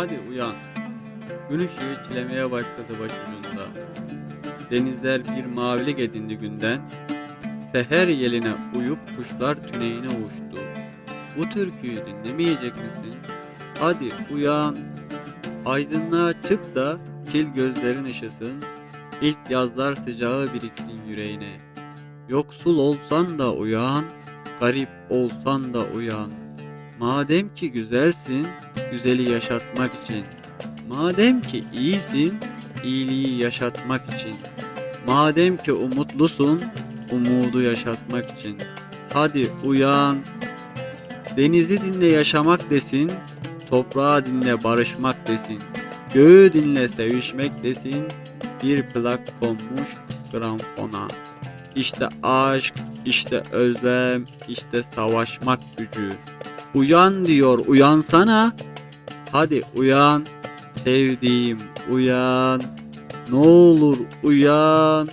Hadi uyan. Gün ışığı çilemeye başladı başucunda. Denizler bir mavilik edindi günden. Seher yeline uyup kuşlar tüneyine uçtu. Bu türküyü dinlemeyecek misin? Hadi uyan. Aydınlığa çık da kil gözlerin ışısın. İlk yazlar sıcağı biriksin yüreğine. Yoksul olsan da uyan, garip olsan da uyan. Madem ki güzelsin, güzeli yaşatmak için. Madem ki iyisin, iyiliği yaşatmak için. Madem ki umutlusun, umudu yaşatmak için. Hadi uyan. Denizi dinle yaşamak desin, toprağı dinle barışmak desin. Göğü dinle sevişmek desin, bir plak konmuş gramfona. İşte aşk, işte özlem, işte savaşmak gücü. Uyan diyor, uyansana. Hadi uyan, sevdiğim uyan. Ne olur uyan.